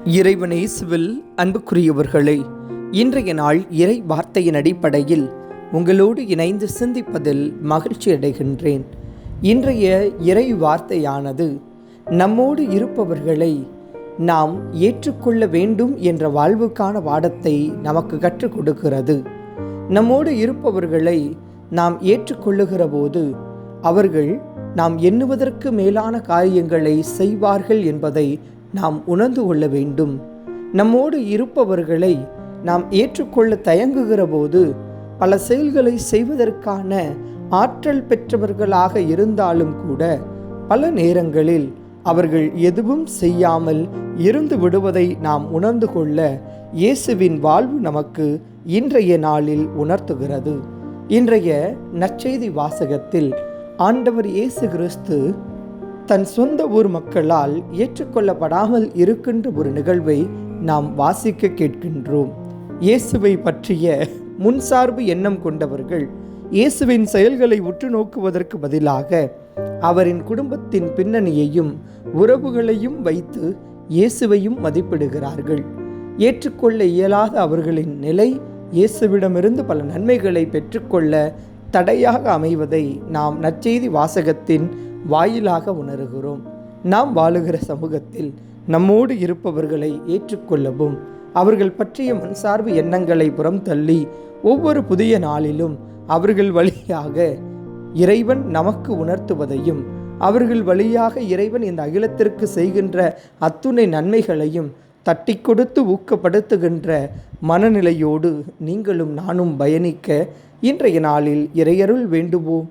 இறைவனேசுவில் அன்புக்குரியவர்களே இன்றைய நாள் இறை வார்த்தையின் அடிப்படையில் உங்களோடு இணைந்து சிந்திப்பதில் மகிழ்ச்சி அடைகின்றேன். இன்றைய இறை வார்த்தையானது நம்மோடு இருப்பவர்களை நாம் ஏற்றுக்கொள்ள வேண்டும் என்ற வாழ்வுக்கான வாடத்தை நமக்கு கற்றுக் கொடுக்கிறது. நம்மோடு இருப்பவர்களை நாம் ஏற்றுக்கொள்ளுகிற போது அவர்கள் நாம் எண்ணுவதற்கு மேலான காரியங்களை செய்வார்கள் என்பதை நாம் உணர்ந்து கொள்ள வேண்டும். நம்மோடு இருப்பவர்களை நாம் ஏற்றுக்கொள்ள தயங்குகிற போது பல செயல்களை செய்வதற்கான ஆற்றல் பெற்றவர்களாக இருந்தாலும் கூட பல நேரங்களில் அவர்கள் எதுவும் செய்யாமல் இருந்து விடுவதை நாம் உணர்ந்து கொள்ள இயேசுவின் வாழ்வு நமக்கு இன்றைய நாளில் உணர்த்துகிறது. இன்றைய நற்செய்தி வாசகத்தில் ஆண்டவர் இயேசு கிறிஸ்து தன் சொந்த ஊர் மக்களால் ஏற்றுக்கொள்ளப்படாமல் இருக்கின்ற ஒரு நிகழ்வை நாம் வாசிக்க கேட்கின்றோம். இயேசுவை பற்றிய முன்சார்பு எண்ணம் கொண்டவர்கள் இயேசுவின் செயல்களை உற்று நோக்குவதற்கு பதிலாக அவரின் குடும்பத்தின் பின்னணியையும் உறவுகளையும் வைத்து இயேசுவையும் மதிப்பிடுகிறார்கள். ஏற்றுக்கொள்ள இயலாத அவர்களின் நிலை இயேசுவிடமிருந்து பல நன்மைகளை பெற்றுக்கொள்ள தடையாக அமைவதை நாம் நற்செய்தி வாசகத்தின் வாயிலாக உணர்கிறோம். நாம் வாழுகிற சமூகத்தில் நம்மோடு இருப்பவர்களை ஏற்றுக்கொள்ளவும் அவர்கள் பற்றிய மண்சார்பு எண்ணங்களை புறம் தள்ளி ஒவ்வொரு புதிய நாளிலும் அவர்கள் வழியாக இறைவன் நமக்கு உணர்த்துவதையும் அவர்கள் வழியாக இறைவன் இந்த அகிலத்திற்கு செய்கின்ற அத்துணை நன்மைகளையும் தட்டி கொடுத்து ஊக்கப்படுத்துகின்ற மனநிலையோடு நீங்களும் நானும் பயணிக்க இன்றைய நாளில் இறையருள் வேண்டுவோம்.